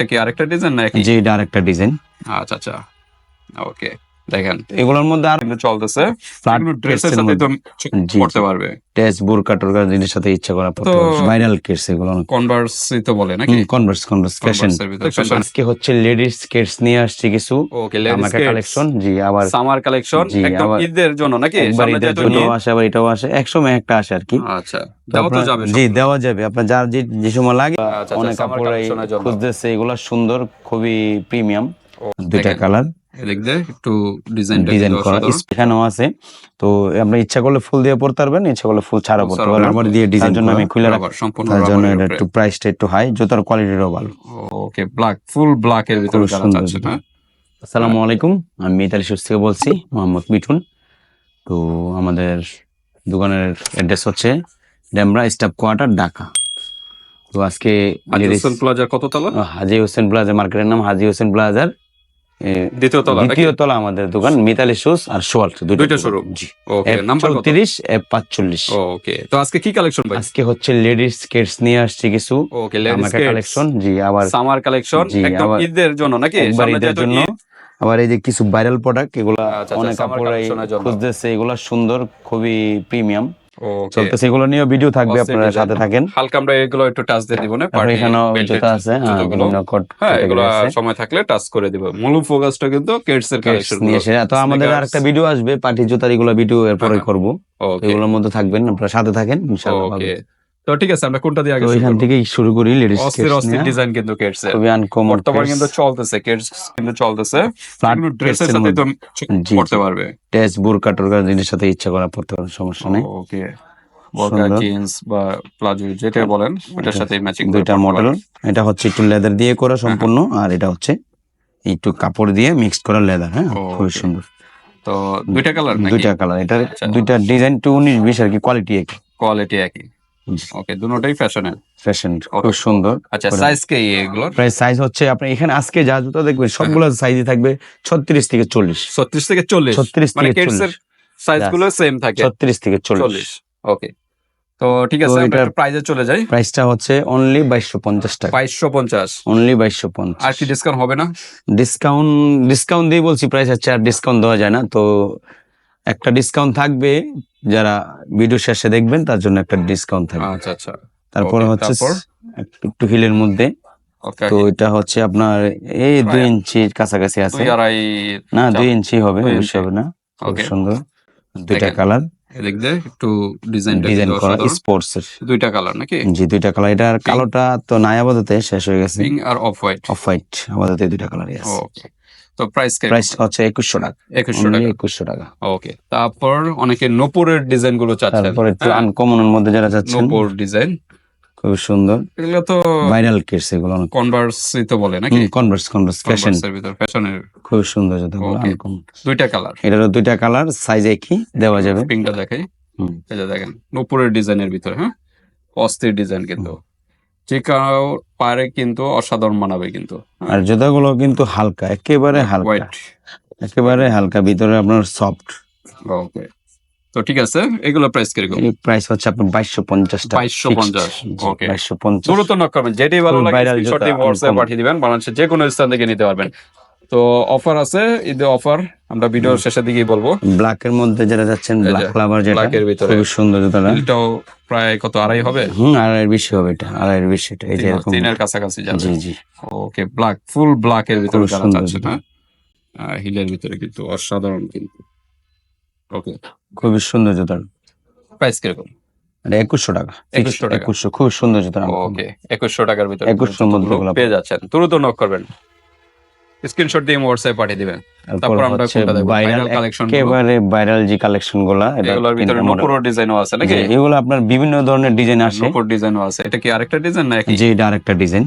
এটা কি আরেকটা ডিজাইন নাকি? জি এটা আরেকটা ডিজাইন আচ্ছা আচ্ছা। ওকে দেখেন। এগুলোর মধ্যে আর চলতেছে। ড্রেসের সাথে তো জি, পড়তে পারবে। বুরকা টুরকা জিনিসের সাথে ইচ্ছা করা পড়তে ভাইরাল কেটস এগুলো কনভার্সই তো বলে নাকি? Converse Converse fashion. আজকে হচ্ছে লেডিস স্কেটস নিয়ে আসছি কিছু। ওকে কালেকশন জি আবার সামার কালেকশন একদম ঈদের জন্য নাকি? সামনে ঈদের জন্য আসে আবার এটাও আসে। একসময় একটা আসে আর কি। আচ্ছা জি দেওয়া যাবে। আপনার যার যে যে সময় লাগে আচ্ছা, আচ্ছা, অনেক কাপড়। খুঁজতেছে। এগুলো সুন্দর খুবই প্রিমিয়াম দুইটা কালার একটু ডিজাইন ডিজাইন করা এখানেও আছে। তো আপনি ইচ্ছা করলে ফুল দিয়ে পড়তে পারবেন ইচ্ছা করলে ফুল ছাড়া পড়তে পারবেন। পারবেন। দিয়ে ডিজাইন জন্য আমি খুলে রাখি সম্পূর্ণ তার জন্য এটা একটু প্রাইসটা একটু হাই জুতার কোয়ালিটিটাও ভালো ওকে ব্ল্যাক ফুল ব্ল্যাক এর ভিতরে যারা চাচ্ছে না আসসালামু আলাইকুম আমি মিতালি সুস থেকে বলছি মোহাম্মদ মিঠুন। তো আমাদের দোকানের অ্যাড্রেস হচ্ছে ডেমরা স্টাফ কোয়ার্টার ঢাকা। তো আজকে হাজি হোসেন প্লাজার হাজি হোসেন প্লাজা মার্কেটের নাম হাজি হোসেন প্লাজার দ্বিতীয় তলা নাকি? দ্বিতীয় তলা আমাদের দোকান মিতালি শুজ আর সোয়াল দুইটা showroom? জি। ওকে নাম্বার তো আজকে কি কালেকশন ভাই? আজকে হচ্ছে লেডিস স্কেটস নিয়ে আসছি কিছু। ওকে কালেকশন জি আবার সামার কালেকশন একদম ঈদের জন্য নাকি? ঈদের জন্য। আবার এই যে কিছু ভাইরাল প্রোডাক্ট এগুলা আচ্ছা, আচ্ছা, অনেক কাপড়। খুঁজতেছে এগুলা সুন্দর খুবই প্রিমিয়াম চলতেছে এগুলো নিয়ে ভিডিও থাকবে আপনারা সাথে থাকেন। হালকা আমরা এগুলো একটু টাচ দিয়ে দিব না? পার্টি এখানেও জুতা আছে হ্যাঁ হ্যাঁ এগুলো সময় থাকলে টাচ করে দিব। মূল ফোকাসটা কিন্তু কেডস এর কালেকশন নিয়ে এসে তো আমাদের আরেকটা ভিডিও আসবে পার্টি জুতার এগুলো ভিডিও এরপরে হ্যাঁ, করব। এগুলোর মধ্যে থাকবেন আপনারা সাথে থাকেন ইনশাআল্লাহ। তো ঠিক আছে আমরা কোনটা দিয়ে আগে এখান করব? শুরু করি লেডিস অস্থির অস্থির ডিজাইন কিন্তু কেডস এর। খুবই আনকমন বর্তমান কিন্তু চলতেছে কেডস কিন্তু চলতেছে। কিন্তু ড্রেসের সাথে তো পড়তে পারবে। টেস বুরকা টুরকা জিনিসের সাথে ইচ্ছা করা পড়তে পারেন সমস্যা নেই। ওকে। বরকা। জিন্স বা প্লাজো যেটা বলেন ওটার সাথে ম্যাচিং দুইটা মডেল এটা হচ্ছে একটু লেদার দিয়ে করা সম্পূর্ণ আর এটা হচ্ছে একটু কাপড় দিয়ে মিক্সড করা লেদার হ্যাঁ? খুবই সুন্দর। তো দুইটা কালার দুইটা কালার এটা আচ্ছা। দুইটা ডিজাইন টু উনিশ বিশ আর কি কোয়ালিটি একই। কোয়ালিটি একই। ওকে দুটোটাই ফ্যাশনের ফ্যাশন খুব সুন্দর। আচ্ছা সাইজ কে এগুলোর? প্রায় সাইজ হচ্ছে আপনি এখানে আজকে যা জুতো দেখবেন সবগুলো সাইজই থাকবে ছত্রিশ থেকে চল্লিশ। ছত্রিশ থেকে চল্লিশ? ছত্রিশ মানে থেকে কেডস এর চল্লিশ। সাইজগুলো সেম থাকে? ছত্রিশ থেকে চল্লিশ। চল্লিশ। ওকে তো ঠিক আছে এটার- প্রাইজে চলে যাই। প্রাইসটা হচ্ছে অনলি বাইশশো পঞ্চাশ টাকা। বাইশশো পঞ্চাশ। অনলি বাইশশো আর কি ডিসকাউন্ট হবে না? ডিসকাউন্ট ডিসকাউন্ট দিয়ে বলছি প্রাইস হচ্ছে আর ডিসকাউন্ট দেওয়া যায় না। তো একটা ডিসকাউন্ট থাকবে যারা ভিডিও শেষে দেখবেন তার জন্য একটা ডিসকাউন্ট থাকবে। আচ্ছা আচ্ছা। তারপরে হচ্ছে একটু- হিলের মধ্যে। তো এটা হচ্ছে আপনার এই দুই ইঞ্চির কাছাকাছি আছে। না দুই ইঞ্চি হবে বেশি হবে না। খুব সুন্দর। দুইটা কালার একটু ডিজাইন ডিজাইন করা স্পোর্টস এর। দুইটা কালার নাকি? জি দুইটা কালার এটার কালোটা তো নাই আপাতত শেষ হয়ে গেছে। আর অফ হোয়াইট অফ হোয়াইট আপাতত দুইটা কালারই আছে। ওকে তো প্রাইস প্রাইস হচ্ছে একুশশো টাকা। একুশশো টাকা। একুশশো টাকা। ওকে তারপর অনেকে নোপরের ডিজাইনগুলো চাচ্ছেন। তারপর একটু হ্যাঁ, আনকমনের মধ্যে যারা যাচ্ছেন নোপর ডিজাইন খুব সুন্দর। এগুলো তো ভাইরাল কেস এগুলো কনভার্সই তো বলে নাকি? কনভার্স কনভার্স ফ্যাশন ভিতর ফ্যাশনের খুব সুন্দর Okay. আনকমন দুইটা কালার এটারও দুইটা কালার সাইজ একই দেওয়া যাবে। পিঙ্কটা দেখাই। যে দেখেন নোপরের ডিজাইনের ভিতরে হ্যাঁ? অস্থির ডিজাইন কিন্তু। কাউ পারে কিন্তু অসাধারণ মানাবে কিন্তু। আর জুতাগুলো কিন্তু হালকা একেবারে হালকা। একেবারে হালকা ভিতরে আপনার সফট ওকে তো ঠিক আছে এগুলো প্রাইস কীরকম? প্রাইস হচ্ছে আপনার বাইশশো পঞ্চাশ টাকা। 2250 ওকে বাইশশো পঞ্চাশ। দ্রুত নক করবেন যেটাই ভালো লাগে হোয়াটসঅ্যাপ পাঠিয়ে দিবেন বাংলাদেশের যে কোনো স্থান থেকে নিতে পারবেন। তো অফার আছে ঈদে অফার আমরা ভিডিওর শেষের দিকেই বলব। ব্ল্যাক এর মধ্যে যারা যাচ্ছেন ব্ল্যাক ফ্লাভার যেটা black এর ভিতরে। খুব সুন্দর জুতাটা। এটাও প্রায় কত আড়াই হবে? হুম আড়াইয়ের বেশি হবে এটা আড়াইয়ের বেশি এটা এই যে এরকম। তিনের কাছাকাছি যাবে। জি জি। ওকে ব্ল্যাক ফুল ব্ল্যাক এর ভিতরে খুব যারা চাচ্ছে না হিলের ভিতরে কিন্তু অসাধারণ কিন্তু। ওকে খুবই সুন্দর জুতার প্রাইস কীরকম? একুশশো টাকা। 2100 টাকা। একুশশো খুব সুন্দর জুতা ওকে একুশশো টাকার ভিতরে 2100 মধ্যে পেয়ে যাচ্ছেন। দ্রুত নক করবেন। স্ক্রিনশট দিয়ে হোয়াটসঅ্যাপ পাঠিয়ে দিবেন। তারপর আমরা কোনটা দেখব? ভাইরালগুলো। একেবারে ভাইরাল যে কালেকশনগুলা এটা এগুলোর ভিতরে নপুরো ডিজাইনও আছে নাকি? এগুলো আপনার বিভিন্ন ধরনের ডিজাইন আসে। নপুর ডিজাইনও আছে। এটা কি আরেকটা ডিজাইন নাকি? যে এটা আরেকটা ডিজাইন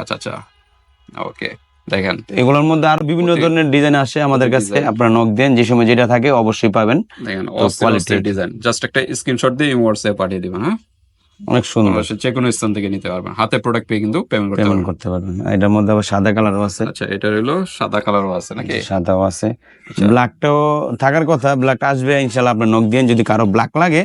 আচ্ছা আচ্ছা। ওকে দেখেন। এগুলোর মধ্যে আরও বিভিন্ন ধরনের ডিজাইন আসে আমাদের কাছে। আপনারা নক দেন যে সময় যেটা থাকে অবশ্যই পাবেন। দেখেন অস্থির ডিজাইন জাস্ট একটা স্ক্রিনশট দিয়ে হোয়াটসঅ্যাপ পাঠিয়ে দিবেন হ্যাঁ? অনেক সুন্দর। যে কোনো স্থান থেকে নিতে পারবেন। হাতে প্রোডাক্ট পেয়ে কিন্তু পেমেন্ট করতে পেমেন্ট করতে পারবেন। এটার মধ্যে আবার সাদা কালারও আছে। আচ্ছা এটা হলো সাদা কালারও আছে নাকি? সাদাও আছে। আচ্ছা। ব্ল্যাকটাও থাকার কথা ব্ল্যাক আসবে ইনশাল্লাহ আপনার নখ দিয়ে যদি কারও ব্ল্যাক লাগে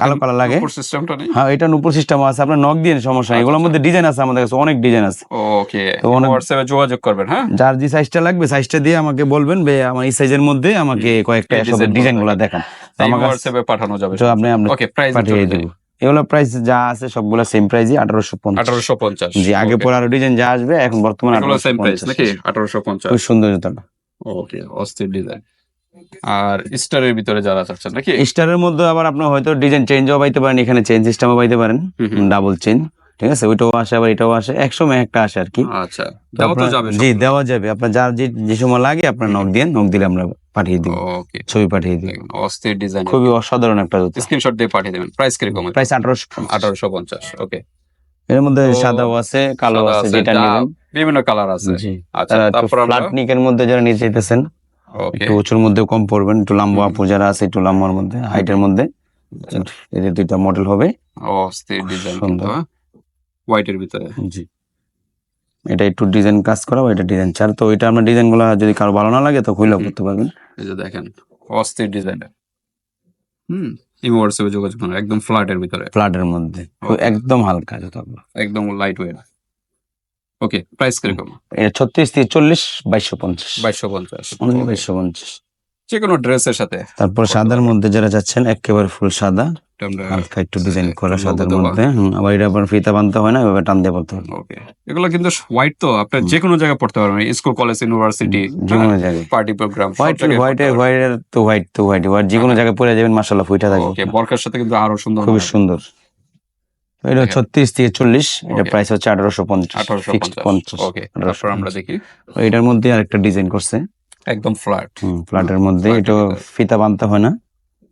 কালো কালার লাগে। সিস্টেমটা নেই? হ্যাঁ এটা উপর সিস্টেম আছে। আপনার নখ দিয়ে সমস্যা নেই। এগুলোর মধ্যে ডিজাইন আছে আমাদের কাছে অনেক ডিজাইন আছে। ওকে তো হোয়াটসঅ্যাপে যোগাযোগ করবেন হ্যাঁ? যার যে সাইজটা লাগবে সাইজটা দিয়ে আমাকে বলবেন বে আমার এই সাইজের মধ্যে আমাকে কয়েকটা এই design ডিজাইনগুলো গুলো দেখান। আমার হোয়াটসঅ্যাপে পাঠানো যাবে। তো আপনি আপনি ওকে প্রাইস পাঠিয়ে দেবো। এগুলো প্রাইস যা আছে সবগুলো সেম প্রাইসই আঠারোশো পঞ্চাশ। আঠারোশো পঞ্চাশ জি আগে পরে আরও ডিজাইন যা আসবে এখন বর্তমানে সেম প্রাইস পঞ্চাশ। নাকি? আঠারোশো পঞ্চাশ। খুব সুন্দর জুতাটা। ওকে অস্থির ডিজাইন আর স্টারের ভিতরে যারা চাচ্ছেন নাকি? স্টারের মধ্যে আবার আপনার হয়তো ডিজাইন চেঞ্জও পাইতে পারেন এখানে চেঞ্জ সিস্টেমও পাইতে পারেন। ডাবল চেঞ্জ ঠিক আছে? ওইটাও আসে আবার এটাও আসে এক সময় একটা আসে আর কি। আচ্ছা দেওয়া তো যাবে জি দেওয়া যাবে। আপনার যার যে যে সময় লাগে আপনার নখ দিয়ে নখ দিলে আমরা পাঠিয়ে দিব। ছবি পাঠিয়ে দিব। অস্থির ডিজাইন খুবই অসাধারণ একটা জুতা। স্ক্রিনশট দিয়ে পাঠিয়ে দেবেন। প্রাইস কীরকম প্রাইস আঠারোশো আঠারোশো পঞ্চাশ ওকে। এর মধ্যে সাদাও আছে কালো আছে যেটা নেবেন। বিভিন্ন কালার আছে। আচ্ছা তারপর ফ্ল্যাট নিকের মধ্যে যারা নিতে চাইতেছেন একটু উঁচুর মধ্যে কম পড়বেন একটু লম্বা যারা আছে একটু লম্বার মধ্যে হাইটের মধ্যে। এদের দুইটা মডেল হবে। অস্থির ডিজাইন হোয়াইটের ভিতরে। জি। এটা একটু ডিজাইন কাজ করা এটা ডিজাইন চার তো এটা আপনার ডিজাইনগুলা যদি কারও ভালো না লাগে তো হুম। করতে পারবেন। এই যে দেখেন অস্থির ডিজাইনের হুম ইমো হোয়াটসঅ্যাপে যোগাযোগ করুন একদম ফ্ল্যাটের ভিতরে। ফ্ল্যাটের মধ্যে। একদম হালকা জুতাগুলো একদম লাইট ওয়েট ওকে প্রাইস কীরকম এটা ছত্রিশ থেকে চল্লিশ বাইশশো পঞ্চাশ। বাইশশো পঞ্চাশ। বাইশশো পঞ্চাশ। যে কোনো ড্রেসের সাথে। তারপর সাদার মধ্যে যারা যাচ্ছেন একেবারে ফুল সাদা। এটা আমরা হালকা একটু ডিজাইন করা সাদার মধ্যে। আবার এটা আপনার ফিতা বানতে হয় না এভাবে টান দিয়ে পড়তে হয়। ওকে এগুলো কিন্তু হোয়াইট তো আপনি যে কোনো জায়গায় পড়তে পারবেন। স্কুল কলেজ ইউনিভার্সিটি যে কোনো জায়গায়। Party programme white white white তো হোয়াইট তো হোয়াইট হোয়াইট যে কোনো জায়গায় পরে যাবেন ফুইটা ওকে থাকবে বরকার সাথে কিন্তু আরও সুন্দর খুবই সুন্দর। এটা ছত্রিশ থেকে চল্লিশ এটা প্রাইস হচ্ছে আঠারোশো পঞ্চাশ আঠারোশো Fixed পঞ্চাশ। ওকে আমরা দেখি। এটার মধ্যে আরেকটা ডিজাইন করছে। একদম ফ্ল্যাট ফ্ল্যাটের মধ্যে এটা ফিতা বানতে হয় না।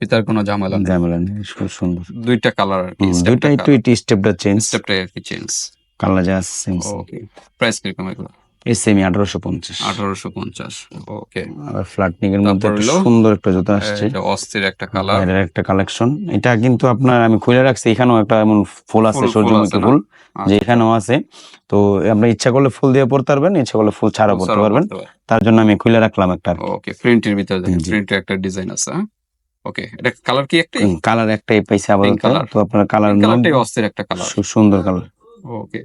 পিতার কোনো ঝামেলা নেই। ঝামেলা নেই খুব সুন্দর। দুইটা কালার আর কি দুইটা একটু একটু স্টেপটা চেঞ্জ স্টেপটা আর কি চেঞ্জ কালার যা সেম ওকে প্রাইস এগুলো? এই সেমি আঠারোশো পঞ্চাশ। আঠারোশো পঞ্চাশ ওকে আবার ফ্ল্যাট নিকের মধ্যে? সুন্দর একটা জুতা আসছে। এটা অস্থির একটা কালার বাইরের একটা কালেকশন এটা কিন্তু আপনার আমি খুলে রাখছি এখানেও একটা এমন ফুল আছে সূর্যমুখী ফুল যে আচ্ছা। এখানেও আছে। তো আপনি ইচ্ছা করলে ফুল দিয়ে পড়তে পারবেন ইচ্ছা করলে ফুল ছাড়া পড়তে পারবেন। তার জন্য আমি খুলে রাখলাম একটা ওকে প্রিন্টের ভিতরে প্রিন্টের একটা ডিজাইন আছে ওকে এটা কালার কি একটাই? কালার একটাই পাইছে আবার Pink color. তো আপনার কালার কালারটাই অস্থির একটা কালার সুন্দর কালার ওকে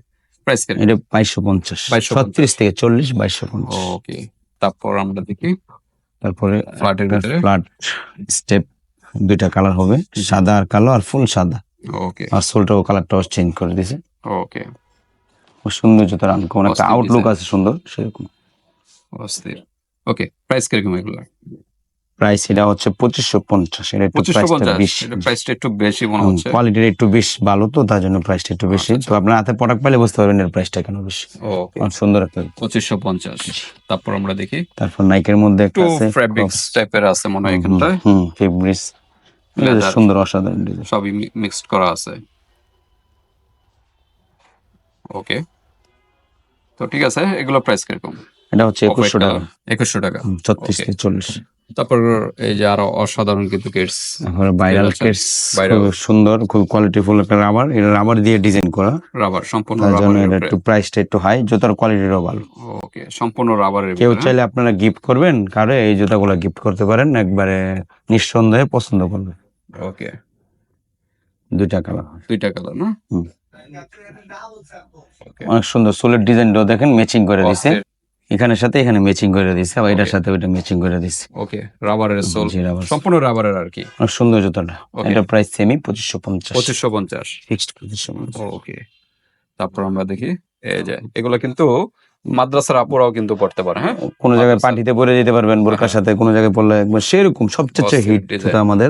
প্রাইস কীরকম এটা বাইশশো পঞ্চাশ। 2250 ছত্রিশ থেকে চল্লিশ বাইশশো পঞ্চাশ। ওকে তারপর আমরা দেখি। তারপরে ফ্ল্যাটের ভিতরে। ফ্ল্যাট স্টেপ দুইটা কালার হবে সাদা আর কালো আর ফুল সাদা। ওকে আর সোলটাও কালারটাও চেঞ্জ করে দিয়েছে। ওকে খুব সুন্দর জুতার আনকমন একটা আউটলুক আছে সুন্দর সেরকম। অস্থির। ওকে প্রাইস কীরকম এগুলো? প্রাইস এটা হচ্ছে পঁচিশশো পঞ্চাশ। এটা একটু প্রাইসটা একটু বেশি মনে হচ্ছে। কোয়ালিটির একটু বেশ ভালো তো তার জন্য প্রাইসটা একটু বেশি। আচ্ছা, তো আপনার হাতে প্রোডাক্ট পেলে বুঝতে পারবেন এর প্রাইসটা কেন বেশি। সুন্দর একটা পঁচিশশো পঞ্চাশ। তারপর আমরা দেখি। তারপর নাইকের মধ্যে একটা ফ্যাব্রিক্স টাইপের আছে মনে হয় এখানটায়। হুম ফেব্রিক্স সুন্দর অসাধারণ সবই মিক্সড করা আছে। ওকে তো ঠিক আছে এগুলো প্রাইস কীরকম? এটা হচ্ছে একুশশো টাকা। একুশশো টাকা। ছত্রিশ থেকে চল্লিশ। তারপর এই যে আরও অসাধারণ কিন্তু কিটস ভাইরাল। খুব সুন্দর খুব কোয়ালিটিফুল একটা রাবার এটা রাবার দিয়ে ডিজাইন করা। রাবার সম্পূর্ণ রাবারের এটা একটু প্রাইসটা একটু হাই জুতার কোয়ালিটিরও ভালো ওকে সম্পূর্ণ রাবারের কেউ চাইলে আপনারা গিফট করবেন কারে এই জুতাগুলো গিফট করতে পারেন একবারে নিঃসন্দেহে পছন্দ করবে। হ্যাঁ? ওকে দুইটা কালার দুইটা কালার না? অনেক সুন্দর সোলের ডিজাইনটাও দেখেন ম্যাচিং করে দিছে। এখানের সাথে এখানে ম্যাচিং করে দিছে আবার এটার সাথে ওইটা ম্যাচিং করে দিছে। ওকে রাবারের সোল জি, sole। সম্পূর্ণ রাবারের আর কি? অনেক সুন্দর জুতোটা. এটা প্রাইস সেমি পঁচিশশো পঞ্চাশ। পঁচিশশো পঞ্চাশ। ফিক্সড পঁচিশশো পঞ্চাশ। ওকে তারপর আমরা দেখি এই যে এগুলো কিন্তু মাদ্রাসার আপুরাও কিন্তু পড়তে পারে হ্যাঁ? কোন জায়গায়। পার্টিতে পরে যেতে পারবেন বোরকার হ্যাঁ। সাথে কোনো জায়গায় পড়লে একবার সেরকম সবচেয়ে হিট। জুতা আমাদের।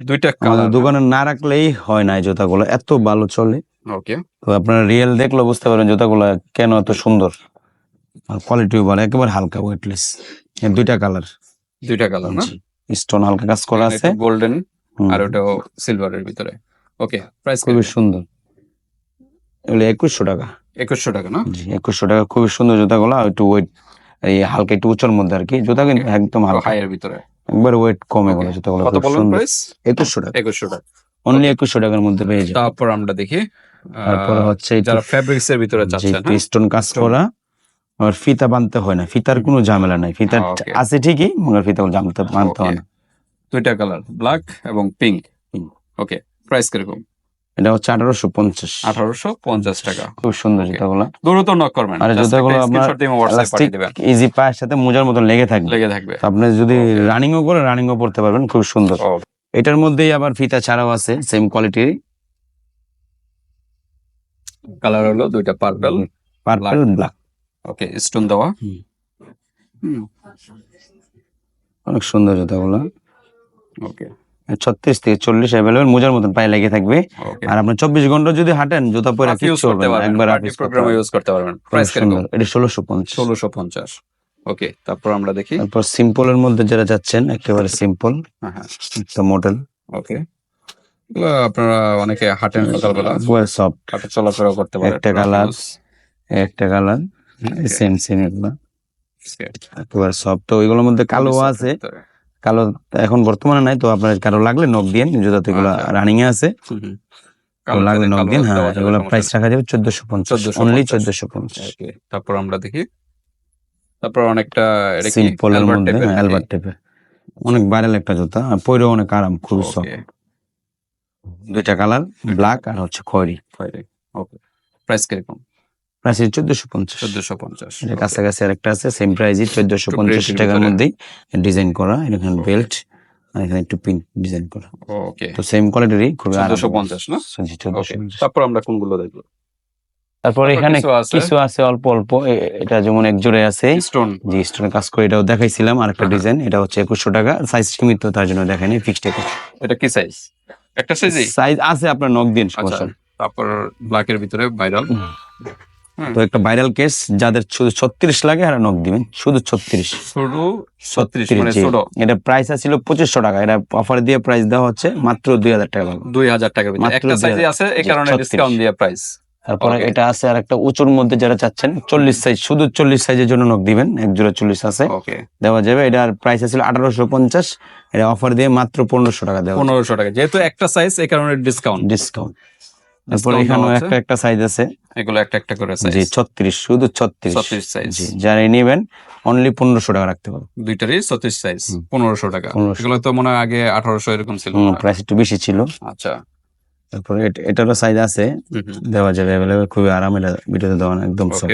দুইটা আমাদের কালার দোকানে না রাখলেই হয় না এই জুতাগুলো এত ভালো চলে। ওকে তো আপনারা রিয়েল দেখলে বুঝতে পারবেন জুতাগুলো কেন এত সুন্দর। আর কোয়ালিটিও ভালো একেবারে হালকা ওয়েটলেস দুইটা কালার দুইটা কালার না? স্টোন হালকা কাজ করা আছে। গোল্ডেন আর ওটাও সিলভারের ভিতরে। ওকে প্রাইস খুবই সুন্দর। এগুলো একুশশো টাকা। একুশশো টাকা না? জি একুশশো টাকা খুবই সুন্দর জুতাগুলো। আর একটু ওয়েট এই হালকা একটু উঁচুর মধ্যে আর কি। জুতা কিন্তু একদম হালকা। হাইয়ের ভিতরে। একবার ওয়েট কমে. গেলো জুতাগুলো কত খুব বলবেন প্রাইস একুশশো টাকা। একুশশো টাকা। অনলি একুশশো টাকার মধ্যে পেয়ে যাবেন। তারপর আমরা দেখি তারপরে হচ্ছে যারা ফেব্রিক্স এর ভিতরে চাচ্ছেন স্টোন পিস্টন কাজ করা। আর ফিতা বানতে হয় না ফিতার কোনো ঝামেলা নাই ফিতার আছে ঠিকই মगर ফিতা জানতে বানতে হয় না। দুইটা কালার ব্ল্যাক এবং পিঙ্ক ওকে প্রাইস কীরকম? এটা হচ্ছে আঠারোশো পঞ্চাশ। আঠারোশো পঞ্চাশ টাকা। খুব সুন্দর. জুতাগুলো। দ্রুত নক করবেন। আর জুতাগুলো আপনার ইজি পায়ের সাথে মোজার মতন লেগে থাকবে। লেগে থাকবে। আপনি যদি Okay. রানিং ও করে রানিং ও পড়তে পারবেন খুব সুন্দর। এটার মধ্যেই আবার ফিতা ছাড়াও আছে সেম কোয়ালিটির কালার হলো দুইটা purple purple black okay stone দেওয়া। অনেক সুন্দর জুতাগুলো। ওকে। ছত্রিশ থেকে চল্লিশ অ্যাভেলেবেল মোজার মতন পায়ে লেগে থাকবে। আর আপনার চব্বিশ ঘণ্টা যদি হাঁটেন জুতা পরে ইউজ করতে পারবেন একবার প্রোগ্রামে ইউজ করতে পারবেন প্রাইস কীরকম এটা ষোলোশো পঞ্চাশ। ষোলোশো পঞ্চাশ। ওকে তারপর আমরা দেখি। তারপর সিম্পল এর মধ্যে যারা যাচ্ছেন একেবারে সিম্পল হ্যাঁ হ্যাঁ। একটা মডেল ওকে। আপনারা অনেকে হাঁটেন সকালবেলা। সফট হাঁটে চলাফেরা করতে পারেন। একটা colour। একটা কালার. সেম সেম এগুলো। একেবারে সফট তো ওইগুলোর মধ্যে কালো আছে। কালো এখন বর্তমানে নাই তো আপনার কারও লাগলে নক দিন জুতাতে এগুলো আচ্ছা। রানিং এ আছে। লাগলে নক দিন হ্যাঁ এগুলো প্রাইস রাখা যাবে চোদ্দশো পঞ্চাশ 1450 অনলি চোদ্দশো পঞ্চাশ। তারপর আমরা দেখি। তারপর অনেকটা এটা কি? সিম্পল এর Albert মধ্যে type এর নাকি? অ্যালবার্ট টাইপের অনেক ভাইরাল একটা জুতা আর পরেও অনেক আরাম খুবই সফট দুইটা কালার ব্ল্যাক আর হচ্ছে খয়েরি। খয়েরি। Okay. প্রাইস কীরকম? প্রাইস চোদ্দশো পঞ্চাশ। চোদ্দশো পঞ্চাশ কাছাকাছি আরেকটা আছে সেম প্রাইসই চোদ্দশো পঞ্চাশ টাকার। মধ্যেই ডিজাইন করা এখানে বেল্ট এখানে একটু পিন ডিজাইন করা। ওকে তো সেম কোয়ালিটিরই খুবই চোদ্দশো পঞ্চাশ না? জি, 1450 ওকে তারপর আমরা কোনগুলো দেখব? তারপর এখানে কিছু আছে? অল্প অল্প এটা যেমন এক জোড়ে আছে। স্টোন জি স্টোনের কাজ করে এটাও দেখাইছিলাম আর একটা। ডিজাইন এটা হচ্ছে একুশশো টাকা। সাইজ সীমিত তার জন্য দেখাইনি ফিক্সড একুশ এটা কি সাইজ একটা সাইজই সাইজ আছে আপনার নক দিন আচ্ছা তারপর ব্ল্যাক এর ভিতরে ভাইরাল। তো একটা ভাইরাল কেস যাদের শুধু ছত্রিশ লাগে আর নক দিবেন। শুধু ছত্রিশ। ছোট ছত্রিশ মানে এটা প্রাইস ছিল পঁচিশশো টাকা। এটা অফার দিয়ে প্রাইস দেওয়া হচ্ছে মাত্র দুই হাজার টাকা দুই হাজার টাকা একটা সাইজে আছে এই কারণে ডিসকাউন্ট দিয়ে প্রাইস তারপরে এটা আছে আর একটা উঁচুর মধ্যে যারা চাচ্ছেন চল্লিশ সাইজ শুধু চল্লিশ সাইজের জন্য নক দিবেন। এক জোড়া চল্লিশ আছে। দেওয়া যাবে। এটার প্রাইস ছিল আঠারোশো পঞ্চাশ। এটা অফার দিয়ে মাত্র পনেরোশো টাকা দেওয়া পনেরোশো টাকা। যেহেতু একটা সাইজ এই কারণে ডিসকাউন্ট ডিসকাউন্ট তারপর এখানেও একটা একটা সাইজ আছে। এগুলো একটা একটা করে জি সাইজ ছত্রিশ শুধু ছত্রিশ। ছত্রিশ সাইজ জি যারা নেবেন অনলি পনেরোশো টাকা রাখতে পারবেন। দুইটারই ছত্রিশ সাইজ হুম। পনেরোশো টাকা। 1500 এগুলো তো মনে হয় আগে আঠারোশো এরকম ছিল প্রাইস একটু বেশি ছিল। আচ্ছা। তারপরে এটারও সাইজ আছে। দেওয়া যাবে অ্যাভেলেবেল খুবই আরাম এটা ভিডিওতে দেওয়া একদম সব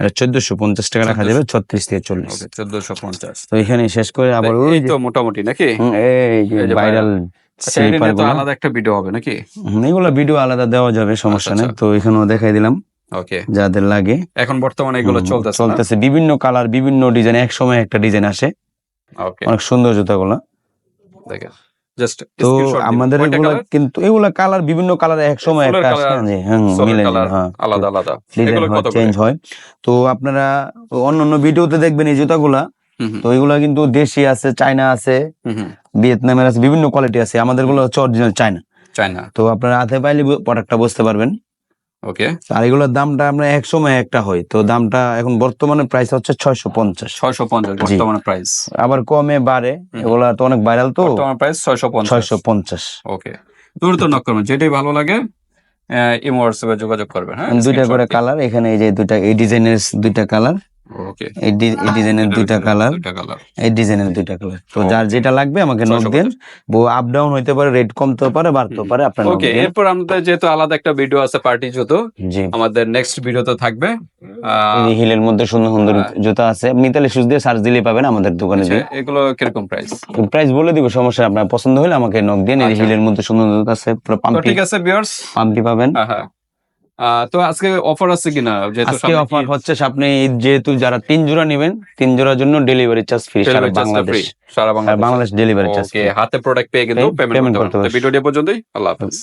এটা চোদ্দশো পঞ্চাশ টাকা রাখা যাবে ছত্রিশ থেকে চল্লিশ। ওকে চোদ্দশো পঞ্চাশ। তো এখানে শেষ করে আবার ওই তো মোটামুটি নাকি? এই ভাইরাল আচ্ছা তো আলাদা একটা ভিডিও হবে নাকি? এগুলো ভিডিও আলাদা দেওয়া যাবে সমস্যা আচ্ছা, নেই তো এখানেও দেখাই দিলাম ওকে যাদের লাগে। এখন বর্তমানে এগুলো চলতেছে চলতেছে। বিভিন্ন কালার বিভিন্ন ডিজাইন এক সময় একটা ডিজাইন আসে। ওকে অনেক সুন্দর জুতাগুলো। দেখেন জাস্ট তো আমাদের এগুলা কিন্তু এগুলা কালার বিভিন্ন কালার এক সময় একটা আসে হ্যাঁ মিলে কালার হ্যাঁ। আলাদা আলাদা। এগুলো কত চেঞ্জ হয়। তো আপনারা অন্য অন্য ভিডিওতে দেখবেন এই জুতাগুলা। তো এগুলা কিন্তু দেশি আছে চায়না আছে। ভিয়েতনামের আছে বিভিন্ন কোয়ালিটি আছে। আমাদেরগুলো হচ্ছে অরিজিনাল চায়না চায়না তো আপনারা হাতে পাইলে প্রোডাক্টটা বুঝতে পারবেন। ওকে আর এগুলোর দামটা আমরা এক সময় একটা হয় তো দামটা এখন বর্তমানে প্রাইস হচ্ছে ছয়শো পঞ্চাশ। ছয়শো পঞ্চাশ বর্তমানে প্রাইস আবার কমে বাড়ে। এগুলা তো অনেক ভাইরাল তো। বর্তমান প্রাইস ছয়শো পঞ্চাশ। ছয়শো পঞ্চাশ। ওকে দ্রুত নক করবেন। যেটাই ভালো লাগে ইমো হোয়াটসঅ্যাপে যোগাযোগ করবেন হ্যাঁ? দুইটা করে কালার এখানে এই যে দুইটা এই ডিজাইনের দুইটা কালার ওকে এই ডিজাইনের দুইটা কালার এই ডিজাইনের দুইটা কালার তো যার যেটা লাগবে আমাকে নক 650 দেন। আপ ডাউন হইতে পারে রেট কমতেও পারে বাড়তেও পারে আপনার ওকে দিন। এরপর আমাদের যেহেতু আলাদা একটা ভিডিও আছে পার্টি জুতো আমাদের নেক্সট ভিডিওতে থাকবে। আহ, হিলের মধ্যে সুন্দর সুন্দর। জুতা আছে। মিতালি শুজ দিয়ে সার্চ দিলে পাবেন আমাদের দোকানে আচ্ছা, এগুলো কীরকম প্রাইস প্রাইস বলে দিব সমস্যা আপনার পছন্দ হলে আমাকে নক দিন। এই আচ্ছা। হিলের মধ্যে সুন্দর জুতা আছে পুরো পাম্পি। ঠিক আছে ভিউয়ার্স পাম্পি পাবেন। হ্যাঁ হ্যাঁ। তো আজকে অফার আছে কিনা? যেহেতু আজকে অফার হচ্ছে আপনি যেহেতু যারা তিন জোড়া নেবেন তিন জোড়ার জন্য ডেলিভারি চার্জ ফ্রি সারা বাংলাদেশ। সারা বাংলাদেশ। ডেলিভারি চার্জ ওকে হাতে প্রোডাক্ট পেয়ে কিন্তু পেমেন্ট করতে হবে। ভিডিওটি পর্যন্তই আল্লাহ হাফেজ।